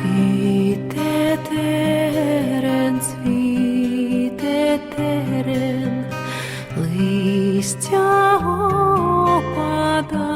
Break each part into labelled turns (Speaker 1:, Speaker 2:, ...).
Speaker 1: Цвіте терен, цвіте терен, листя опада.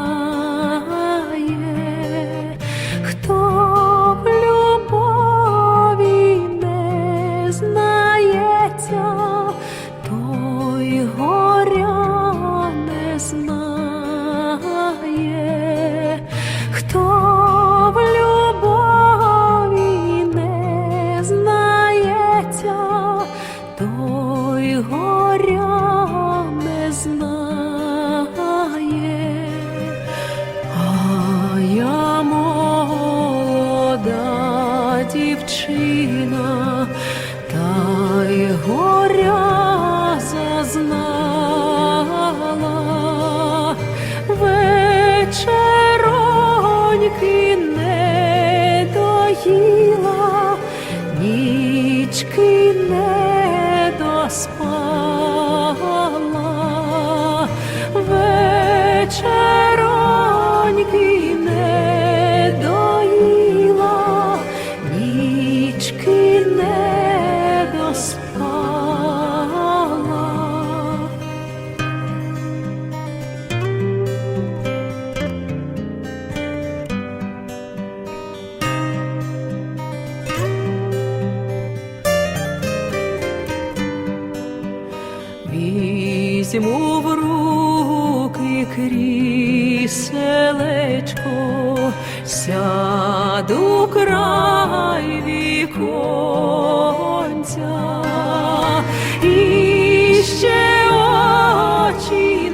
Speaker 1: горя. візьму в руки кріселечко, сяду край віконця і ще очі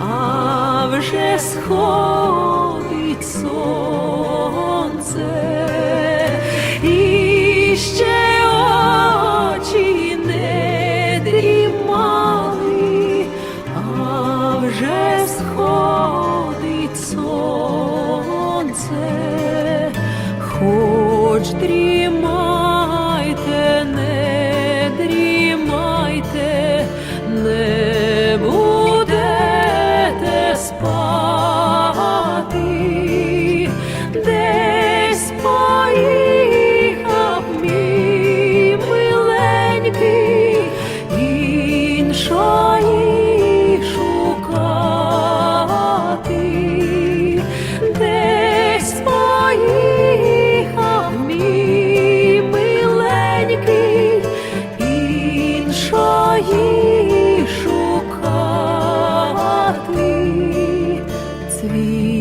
Speaker 1: а вже сход. forge three more. to be